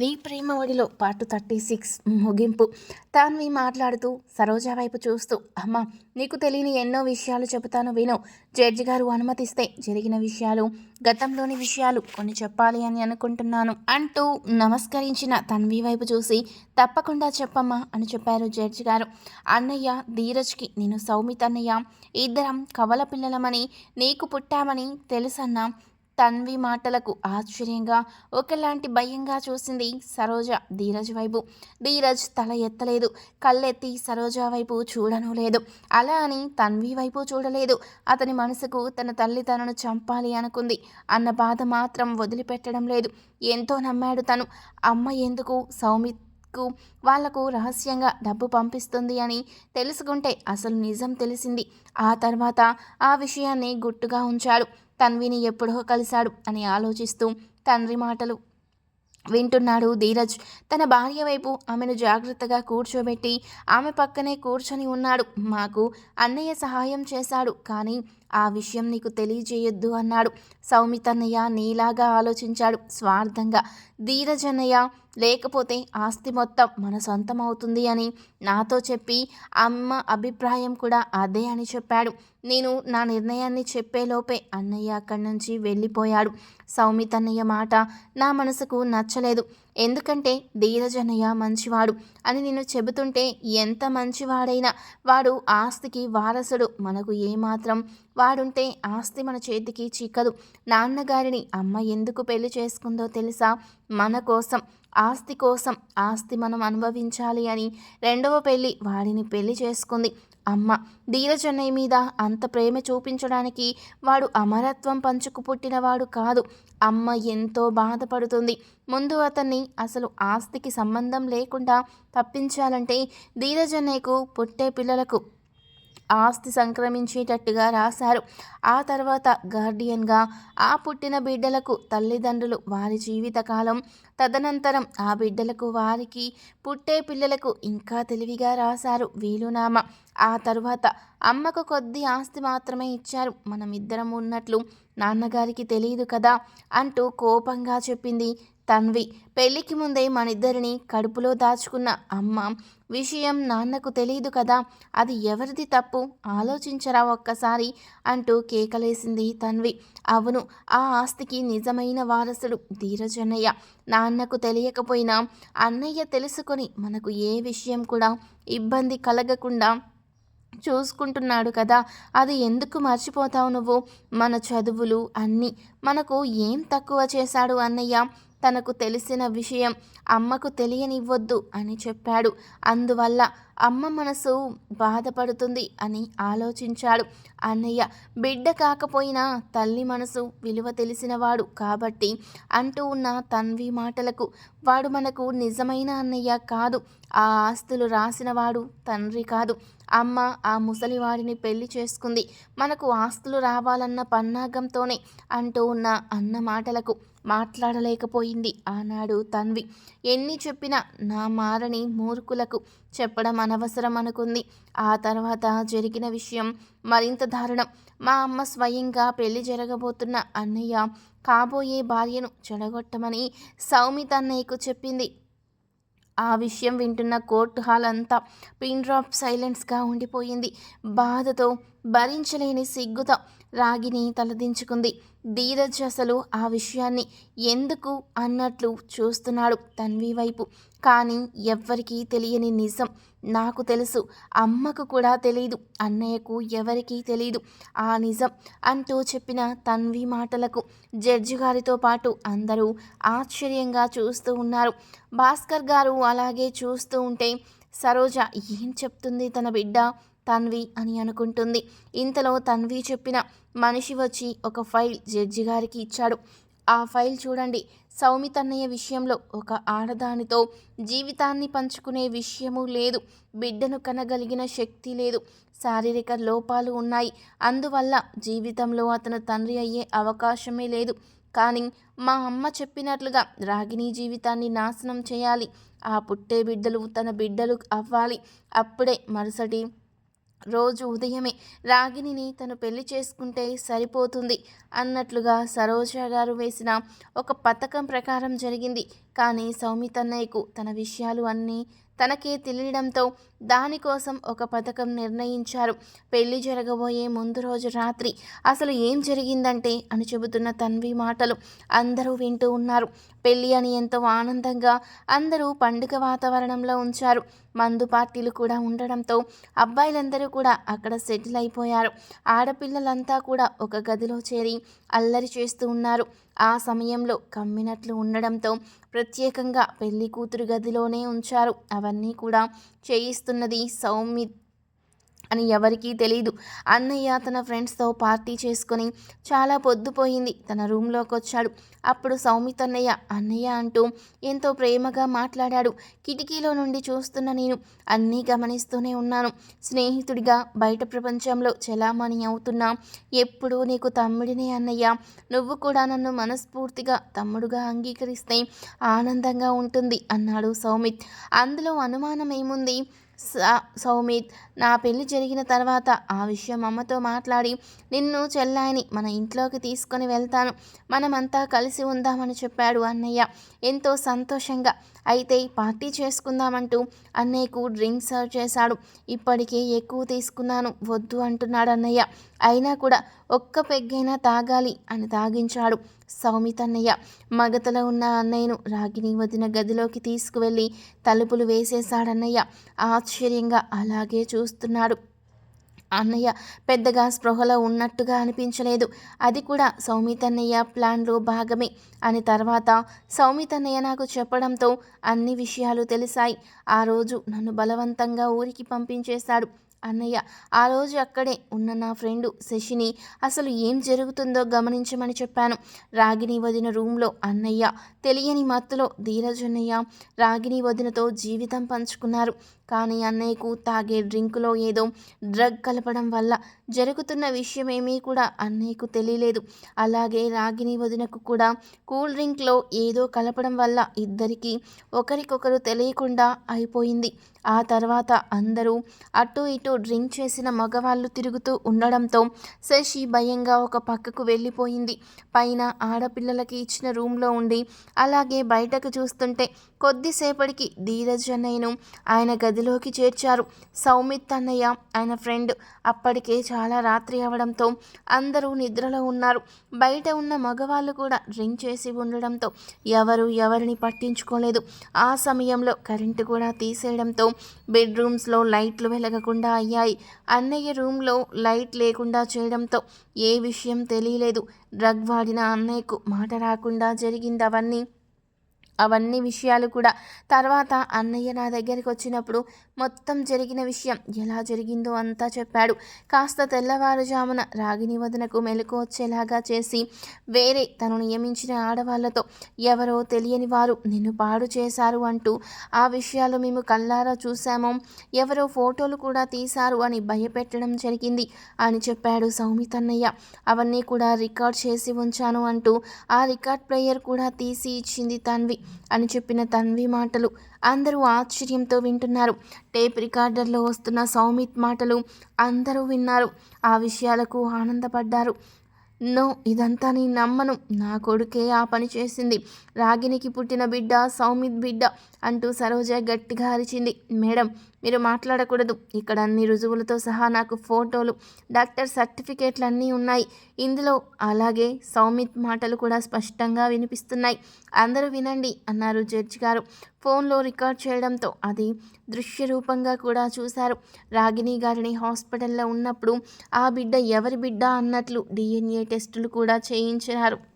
నీ ప్రేమ ఒడిలో part thirty six ముగింపు. తాన్వి మాట్లాడుతూ సరోజ వైపు చూస్తూ అమ్మ నీకు తెలియని ఎన్నో విషయాలు చెబుతాను విను. జడ్జి గారు అనుమతిస్తే జరిగిన విషయాలు గతంలోని విషయాలు కొన్ని చెప్పాలి అని అనుకుంటున్నాను అంటూ నమస్కరించిన తన్వి వైపు చూసి తప్పకుండా చెప్పమ్మా అని చెప్పారు జడ్జి గారు. అన్నయ్య ధీరజ్కి నేను సౌమిత్ అన్నయ్య. ఇద్దరం కవల పిల్లలమని నీకు పుట్టామని తెలుసన్నా. తన్వి మాటలకు ఆశ్చర్యంగా ఒకలాంటి భయంగా చూసింది సరోజ ధీరజ్ వైపు. ధీరజ్ తల ఎత్తలేదు. కళ్ళెత్తి సరోజ వైపు చూడను లేదు. అలా అని తన్వి వైపు చూడలేదు. అతని మనసుకు తన తల్లి తనను చంపాలి అనుకుంది. అన్న బాధ మాత్రం వదిలిపెట్టడం లేదు. ఎంతో నమ్మాడు తను. అమ్మ ఎందుకు సౌమిత్ కు వాళ్ళకు రహస్యంగా డబ్బు పంపిస్తుంది అని తెలుసుకుంటే అసలు నిజం తెలిసింది. ఆ తర్వాత ఆ విషయాన్ని గుట్టుగా ఉంచాడు. తన్విని ఎప్పుడో కలిశాడు అని ఆలోచిస్తూ తండ్రి మాటలు వింటున్నాడు ధీరజ్. తన భార్య వైపు ఆమెను జాగ్రత్తగా కూర్చోబెట్టి ఆమె పక్కనే కూర్చొని ఉన్నాడు. మాకు అన్నయ్య సహాయం చేశాడు కానీ ఆ విషయం నీకు తెలియజేయొద్దు అన్నాడు. సౌమితన్నయ్య నీలాగా ఆలోచించాడు. స్వార్థంగా. ధీరజన్నయ్య లేకపోతే ఆస్తి మొత్తం మన సొంతం అవుతుంది అని నాతో చెప్పి అమ్మ అభిప్రాయం కూడా అదే అని చెప్పాడు. నేను నా నిర్ణయాన్ని చెప్పేలోపే అన్నయ్య అక్కడి నుంచి వెళ్ళిపోయాడు. సౌమితన్నయ్య మాట నా మనసుకు నచ్చలేదు. ఎందుకంటే ధీరజనయ్య మంచివాడు అని నేను చెబుతుంటే ఎంత మంచివాడైనా వాడు ఆస్తికి వారసుడు మనకు ఏమాత్రం. వాడుంటే ఆస్తి మన చేతికి చిక్కదు. నాన్నగారిని అమ్మ ఎందుకు పెళ్ళి చేసుకుందో తెలుసా? మన కోసం ఆస్తి కోసం ఆస్తి మనం అనుభవించాలి అని రెండవ పెళ్ళి వాడిని పెళ్ళి చేసుకుంది. అమ్మ ధీరజన్నయ్య మీద అంత ప్రేమ చూపించడానికి వాడు అమరత్వం పంచుకు పుట్టినవాడు కాదు. అమ్మ ఎంతో బాధపడుతుంది. ముందు అతన్ని అసలు ఆస్తికి సంబంధం లేకుండా తప్పించాలంటే ధీరజన్నయ్యకు పుట్టే పిల్లలకు ఆస్తి సంక్రమించేటట్టుగా రాశారు. ఆ తర్వాత గార్డియన్గా ఆ పుట్టిన బిడ్డలకు తల్లిదండ్రులు వారి జీవితకాలం తదనంతరం ఆ బిడ్డలకు వారికి పుట్టే పిల్లలకు ఇంకా తెలివిగా రాశారు వీలునామా. ఆ తరువాత అమ్మకు కొద్ది ఆస్తి మాత్రమే ఇచ్చారు. మనమిద్దరం ఉన్నట్లు నాన్నగారికి తెలియదు కదా అంటూ కోపంగా చెప్పింది తన్వి. పెళ్ళికి ముందే మనిద్దరిని కడుపులో దాచుకున్న అమ్మ విషయం నాన్నకు తెలియదు కదా అది ఎవరిది తప్పు? ఆలోచించరా ఒక్కసారి అంటూ కేకలేసింది తన్వి. అవును ఆ ఆస్తికి నిజమైన వారసుడు ధీరజన్నయ్య. నాన్నకు తెలియకపోయినా అన్నయ్య తెలుసుకొని మనకు ఏ విషయం కూడా ఇబ్బంది కలగకుండా చూసుకుంటున్నాడు కదా. అది ఎందుకు మర్చిపోతావు నువ్వు? మన చదువులు అన్నీ మనకు ఏం తక్కువ చేశాడు అన్నయ్య? తనకు తెలిసిన విషయం అమ్మకు తెలియనివ్వద్దు అని చెప్పాడు. అందువల్ల అమ్మ మనసు బాధపడుతుంది అని ఆలోచించాడు. అన్నయ్య బిడ్డ కాకపోయినా తల్లి మనసు విలువ తెలిసినవాడు కాబట్టి అంటూ ఉన్న తన్వి మాటలకు వాడు మనకు నిజమైన అన్నయ్య కాదు. ఆ ఆస్తులు రాసినవాడు తండ్రి కాదు. అమ్మ ఆ ముసలివాడిని పెళ్ళి చేసుకుంది. మనకు ఆస్తులు రావాలన్న పన్నాగంతోనే అంటూ ఉన్న అన్న మాటలకు మాట్లాడలేకపోయింది ఆనాడు తన్వి. ఎన్ని చెప్పినా నా మారని మూర్ఖులకు చెప్పడం అనవసరం అనుకుంది. ఆ తర్వాత జరిగిన విషయం మరింత దారుణం. మా అమ్మ స్వయంగా పెళ్ళి జరగబోతున్న అన్నయ్య కాబోయే భార్యను చెడగొట్టమని సౌమిత్ అన్నయ్యకు చెప్పింది. ఆ విషయం వింటున్న కోర్టు హాల్ అంతా పిన్ డ్రాప్ సైలెన్స్గా ఉండిపోయింది. బాధతో భరించలేని సిగ్గుతో రాగిని తలదించుకుంది. ధీరజ్ అసలు ఆ విషయాన్ని ఎందుకు అన్నట్లు చూస్తున్నాడు తన్వి వైపు. కానీ ఎవ్వరికీ తెలియని నిజం నాకు తెలుసు అమ్మకు కూడా తెలియదు అన్నయ్యకు ఎవరికీ తెలియదు ఆ నిజం అంటూ చెప్పిన తన్వి మాటలకు జడ్జి గారితో పాటు అందరూ ఆశ్చర్యంగా చూస్తూ ఉన్నారు. భాస్కర్ గారు అలాగే చూస్తూ ఉంటే సరోజ ఏం చెప్తుంది తన బిడ్డ? తన్వి అని అనుకుంటుంది. ఇంతలో తన్వి చెప్పిన మనిషి వచ్చి ఒక ఫైల్ జడ్జి గారికి ఇచ్చాడు. ఆ ఫైల్ చూడండి. సౌమితన్నయ్య విషయంలో ఒక ఆడదానితో జీవితాన్ని పంచుకునే విషయము లేదు. బిడ్డను కనగలిగిన శక్తి లేదు. శారీరక లోపాలు ఉన్నాయి. అందువల్ల జీవితంలో అతను తండ్రి అయ్యే అవకాశమే లేదు. కానీ మా అమ్మ చెప్పినట్లుగా రాగిణి జీవితాన్ని నాశనం చేయాలి. ఆ పుట్టే బిడ్డలు తన బిడ్డలు అవ్వాలి. అప్పుడే మరుసటి రోజు ఉదయమే రాగిణిని తను పెళ్ళి చేసుకుంటే సరిపోతుంది అన్నట్లుగా సరోజ గారు వేసిన ఒక పథకం ప్రకారం జరిగింది. కానీ సౌమితన్నయ్యకు తన విషయాలు అన్నీ తనకే తెలియడంతో దానికోసం ఒక పథకం నిర్ణయించారు. పెళ్ళి జరగబోయే ముందు రోజు రాత్రి అసలు ఏం జరిగిందంటే అని చెబుతున్న తన్వి మాటలు అందరూ వింటూ ఉన్నారు. పెళ్ళి అని ఎంతో ఆనందంగా అందరూ పండుగ వాతావరణంలో ఉంచారు. మందు పార్టీలు కూడా ఉండడంతో అబ్బాయిలందరూ కూడా అక్కడ సెటిల్ అయిపోయారు. ఆడపిల్లలంతా కూడా ఒక గదిలో చేరి అల్లరి చేస్తూ ఉన్నారు. ఆ సమయంలో కమ్మినట్లు ఉండడంతో ప్రత్యేకంగా పెళ్ళి కూతురు గదిలోనే ఉంచారు. అవన్నీ కూడా చేయిస్తున్నది సౌమిత్ అని ఎవరికీ తెలియదు అన్నయ్య తన ఫ్రెండ్స్తో పార్టీ చేసుకొని చాలా పొద్దుపోయింది తన రూమ్లోకి వచ్చాడు. అప్పుడు సౌమిత్ అన్నయ్య అన్నయ్య అంటూ ఎంతో ప్రేమగా మాట్లాడాడు. కిటికీలో నుండి చూస్తున్న నేను అన్నీ గమనిస్తూనే ఉన్నాను. స్నేహితుడిగా బయట ప్రపంచంలో చలామణి అవుతున్నా. ఎప్పుడూ నీకు తమ్ముడినే అన్నయ్య. నువ్వు కూడా నన్ను మనస్ఫూర్తిగా తమ్ముడుగా అంగీకరిస్తే ఆనందంగా ఉంటుంది అన్నాడు సౌమిత్. అందులో అనుమానం ఏముంది? సౌమిత్ నా పెళ్ళి జరిగిన తర్వాత ఆ విషయం అమ్మతో మాట్లాడి నిన్ను చెల్లాయిని మన ఇంట్లోకి తీసుకొని వెళ్తాను. మనమంతా కలిసి ఉందామని చెప్పాడు అన్నయ్య. ఎంతో సంతోషంగా అయితే పార్టీ చేసుకుందామంటూ అన్నయ్యకు డ్రింక్ సర్వ్ చేశాడు. ఇప్పటికే ఎక్కువ తీసుకున్నాను వద్దు అంటున్నాడు అన్నయ్య. అయినా కూడా ఒక్క పెగ్గైనా తాగాలి అని తాగించాడు సౌమితన్నయ్య. మగతలో ఉన్న అన్నయ్యను రాగిని వదిన గదిలోకి తీసుకువెళ్ళి తలుపులు వేసేశాడన్నయ్య. ఆశ్చర్యంగా అలాగే చూస్తున్నాడు. అన్నయ్య పెద్దగా స్పృహలో ఉన్నట్టుగా అనిపించలేదు. అది కూడా సౌమితన్నయ్య ప్లాన్లో భాగమే అని తర్వాత సౌమితన్నయ్య నాకు చెప్పడంతో అన్ని విషయాలు తెలిసాయి. ఆ రోజు నన్ను బలవంతంగా ఊరికి పంపించేశాడు అన్నయ్య. ఆ రోజు అక్కడే ఉన్న నా ఫ్రెండు శశిని అసలు ఏం జరుగుతుందో గమనించమని చెప్పాను. రాగిని వదిన రూమ్లో అన్నయ్య తెలియని మత్తులో ధీరజన్నయ్య రాగిని వదినతో జీవితం పంచుకున్నారు. కానీ అన్నయ్యకు తాగే డ్రింకులో ఏదో డ్రగ్ కలపడం వల్ల జరుగుతున్న విషయమేమీ కూడా అన్నయ్యకు తెలియలేదు. అలాగే రాగిని వదినకు కూడా కూల్ డ్రింక్లో ఏదో కలపడం వల్ల ఇద్దరికీ ఒకరికొకరు తెలియకుండా అయిపోయింది. ఆ తర్వాత అందరూ అటు ఇటు డ్రింక్ చేసిన మగవాళ్ళు తిరుగుతూ ఉండడంతో శశి భయంగా ఒక పక్కకు వెళ్ళిపోయింది. పైన ఆడపిల్లలకి ఇచ్చిన రూమ్లో ఉండి అలాగే బయటకు చూస్తుంటే కొద్దిసేపటికి ధీరజ్ అన్నయ్యను ఆయన గదిలోకి చేర్చారు. సౌమిత్ అన్నయ్య ఆయన ఫ్రెండ్. అప్పటికే చాలా రాత్రి అవడంతో అందరూ నిద్రలో ఉన్నారు. బయట ఉన్న మగవాళ్ళు కూడా డ్రింక్ చేసి ఉండడంతో ఎవరు ఎవరిని పట్టించుకోలేదు. ఆ సమయంలో కరెంటు కూడా తీసేయడంతో బెడ్రూమ్స్లో లైట్లు వెలగకుండా అయ్యాయి. అన్నయ్య రూమ్లో లైట్ లేకుండా చేయడంతో ఏ విషయం తెలియలేదు. డ్రగ్ వాడిన అన్నయ్యకు మాట రాకుండా జరిగింది అవన్నీ విషయాలు కూడా. తర్వాత అన్నయ్య నా దగ్గరికి వచ్చినప్పుడు మొత్తం జరిగిన విషయం ఎలా జరిగిందో అంతా చెప్పాడు. కాస్త తెల్లవారుజామున రాగిని వదనకు మెలకు వచ్చేలాగా చేసి వేరే తను నియమించిన ఆడవాళ్ళతో ఎవరో తెలియని వారు నిన్ను పాడు చేశారు అంటూ ఆ విషయాలు మేము కళ్ళారా చూశాము. ఎవరో ఫోటోలు కూడా తీశారు అని భయపెట్టడం జరిగింది అని చెప్పాడు సౌమితన్నయ్య అవన్నీ కూడా రికార్డ్ చేసి ఉంచాను అంటూ ఆ రికార్డ్ ప్లేయర్ కూడా తీసి ఇచ్చింది తన్వి. అని చెప్పిన తన్వి మాటలు అందరూ ఆశ్చర్యంతో వింటున్నారు. టేప్ రికార్డర్లో వస్తున్న సౌమిత్ మాటలు అందరూ విన్నారు. ఆ విషయాలకు ఆనందపడ్డారు. నో ఇదంతా నీ నమ్మను. నా కొడుకే ఆ పని చేసింది. రాగినికి పుట్టిన బిడ్డ సౌమిత్ బిడ్డ అంటూ సరోజ గట్టిగా అరిచింది. మేడం మీరు మాట్లాడకూడదు. ఇక్కడ అన్ని రుజువులతో సహా నాకు ఫోటోలు డాక్టర్ సర్టిఫికేట్లు అన్నీ ఉన్నాయి. ఇందులో అలాగే సౌమిత్ మాటలు కూడా స్పష్టంగా వినిపిస్తున్నాయి. అందరూ వినండి అన్నారు జడ్జి గారు. ఫోన్లో రికార్డ్ చేయడంతో అది దృశ్య రూపంగా కూడా చూశారు. రాగిణి గారిని హాస్పిటల్లో ఉన్నప్పుడు ఆ బిడ్డ ఎవరి బిడ్డ? అన్నట్లు డిఎన్ఏ టెస్టులు కూడా చేయించినారు.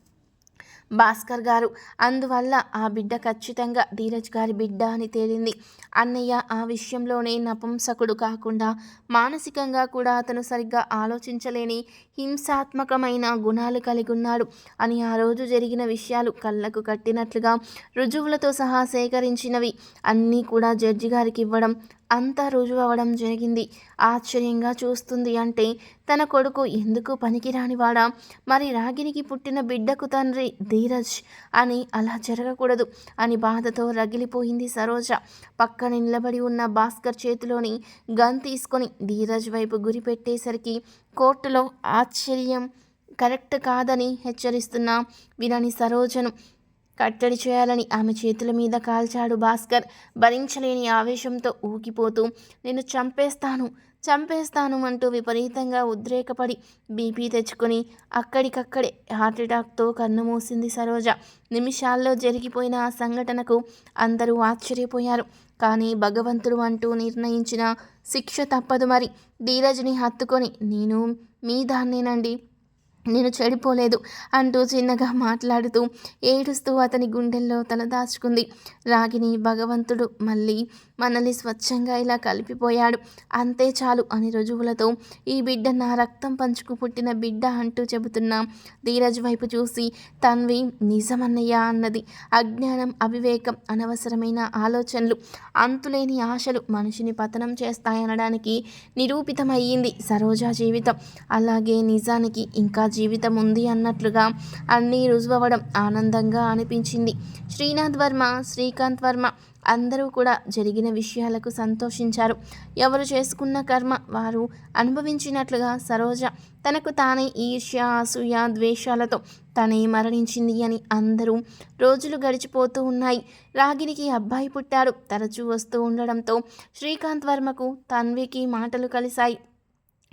భాస్కర్ గారు. అందువల్ల ఆ బిడ్డ ఖచ్చితంగా ధీరజ్ గారి బిడ్డ అని తేలింది. అన్నయ్య ఆ విషయంలోనే నపుంసకుడు కాకుండా మానసికంగా కూడా అతను సరిగ్గా ఆలోచించలేని హింసాత్మకమైన గుణాలు కలిగి ఉన్నాడు. అని ఆ రోజు జరిగిన విషయాలు కళ్ళకు కట్టినట్లుగా రుజువులతో సహా సేకరించినవి. అన్నీ కూడా జడ్జి గారికి ఇవ్వడం అంతా రుజువు అవ్వడం జరిగింది. ఆశ్చర్యంగా చూస్తుంది అంటే తన కొడుకు ఎందుకు పనికిరానివాడా మరి రాగినికి పుట్టిన బిడ్డకు తండ్రి ధీరజ్ అని అలా జరగకూడదు అని బాధతో రగిలిపోయింది సరోజ. పక్కన నిలబడి ఉన్న భాస్కర్ చేతిలోని గన్ తీసుకొని ధీరజ్ వైపు గురి పెట్టేసరికి కోర్టులో ఆశ్చర్యం. కరెక్ట్ కాదని హెచ్చరిస్తున్న వినని సరోజను కట్టడి చేయాలని ఆమె చేతుల మీద కాల్చాడు భాస్కర్. భరించలేని ఆవేశంతో ఊగిపోతూ నేను చంపేస్తాను చంపేస్తాను అంటూ విపరీతంగా ఉద్రేకపడి బీపీ తెచ్చుకొని అక్కడికక్కడే హార్ట్అటాక్తో కన్నుమూసింది సరోజ. నిమిషాల్లో జరిగిపోయిన ఆ సంఘటనకు అందరూ ఆశ్చర్యపోయారు. కానీ భగవంతుడు అంటూ నిర్ణయించిన శిక్ష తప్పదు మరి. ధీరజ్ని హత్తుకొని నేను మీ దాన్నేనండి. నేను చెడిపోలేదు అంటూ చిన్నగా మాట్లాడుతూ ఏడుస్తూ అతని గుండెల్లో తల దాచుకుంది. రాగిని భగవంతుడు మళ్ళీ మనల్ని స్వచ్ఛంగా ఇలా కలిపిపోయాడు. అంతే చాలు అని రుజువులతో ఈ బిడ్డ నా రక్తం పంచుకు పుట్టిన బిడ్డ అంటూ చెబుతున్నా ధీరజ్ వైపు చూసి తన్వి నిజమన్నయ్య అన్నది. అజ్ఞానం అవివేకం అనవసరమైన ఆలోచనలు అంతులేని ఆశలు మనిషిని పతనం చేస్తాయనడానికి నిరూపితమయ్యింది సరోజా జీవితం. అలాగే నిజానికి ఇంకా జీవితం ఉంది అన్నట్లుగా అన్నీ రుజువవడం ఆనందంగా అనిపించింది. శ్రీనాథ్ వర్మ శ్రీకాంత్ వర్మ అందరూ కూడా జరిగిన విషయాలకు సంతోషించారు. ఎవరు చేసుకున్న కర్మ వారు అనుభవించినట్లుగా సరోజ తనకు తానే ఈర్ష్య అసూయ ద్వేషాలతో తనే మరణించింది అని అందరూ రోజులు గడిచిపోతూ ఉన్నాయి. రాగినికి అబ్బాయి పుట్టాడు. తరచూ వస్తూ ఉండడంతో శ్రీకాంత్ వర్మకు తన్వికి మాటలు కలిశాయి.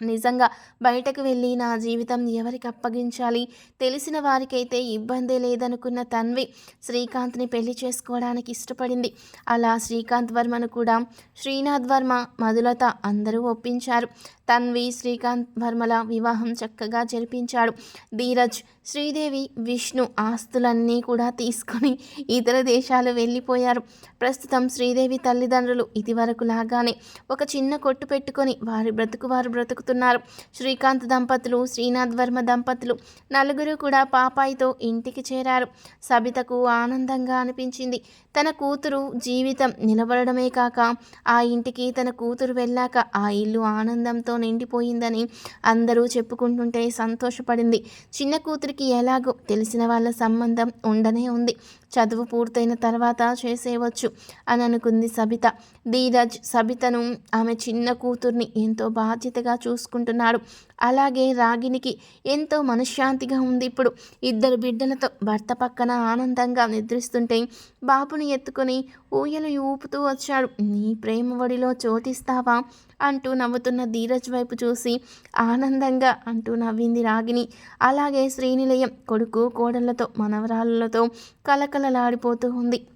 నిజంగా బయటకు వెళ్ళి నా జీవితం ఎవరికి అప్పగించాలి? తెలిసిన వారికైతే ఇబ్బందే లేదనుకున్న తన్వి శ్రీకాంత్ని పెళ్ళి చేసుకోవడానికి ఇష్టపడింది. అలా శ్రీకాంత్ వర్మను కూడా శ్రీనాథ్ వర్మ మధులత అందరూ ఒప్పించారు. తన్వి శ్రీకాంత్ వర్మల వివాహం చక్కగా జరిపించాడు. ధీరజ్ శ్రీదేవి విష్ణు ఆస్తులన్నీ కూడా తీసుకొని ఇతర దేశాలు వెళ్ళిపోయారు. ప్రస్తుతం శ్రీదేవి తల్లిదండ్రులు ఇదివరకు లాగానే ఒక చిన్న కొట్టు పెట్టుకొని వారి బ్రతుకు వారు బ్రతుకుతున్నారు. శ్రీకాంత్ దంపతులు శ్రీనాథ్ వర్మ దంపతులు నలుగురు కూడా పాపాయితో ఇంటికి చేరారు. సబితకు ఆనందంగా అనిపించింది. తన కూతురు జీవితం నిలబడమే కాక ఆ ఇంటికి తన కూతురు వెళ్ళాక ఆ ఇల్లు ఆనందంతో నిండిపోయిందని అందరూ చెప్పుకుంటుంటే సంతోషపడింది. చిన్న కూతురికి ఎలాగో తెలిసిన వాళ్ళ సంబంధం ఉండనే ఉంది. చదువు పూర్తయిన తర్వాత చేసేయవచ్చు అని అనుకుంది సబిత. ధీరజ్ సబితను ఆమె చిన్న కూతుర్ని ఎంతో బాధ్యతగా చూసుకుంటున్నాడు. అలాగే రాగినికి ఎంతో మనశ్శాంతిగా ఉంది ఇప్పుడు. ఇద్దరు బిడ్డలతో భర్త పక్కన ఆనందంగా నిద్రిస్తుంటే బాబుని ఎత్తుకొని ఊయలు ఊపుతూ వచ్చాడు. నీ ప్రేమ ఒడిలో చోటిస్తావా? అంటూ నవ్వుతున్న ధీరజ్ వైపు చూసి ఆనందంగా అంటూ నవ్వింది రాగిని అలాగే శ్రీనిలయం కొడుకు కోడళ్ళతో మనవరాళ్ళతో కలకలలాడిపోతూ ఉంది.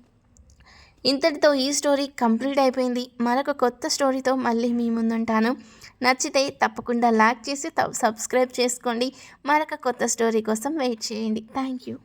ఇంతటితో ఈ స్టోరీ కంప్లీట్ అయిపోయింది. మరొక కొత్త స్టోరీతో మళ్ళీ మీ ముందుంటాను. నచ్చితే తప్పకుండా లైక్ చేసి సబ్స్క్రైబ్ చేసుకోండి. మరొక కొత్త స్టోరీ కోసం వెయిట్ చేయండి. Thank you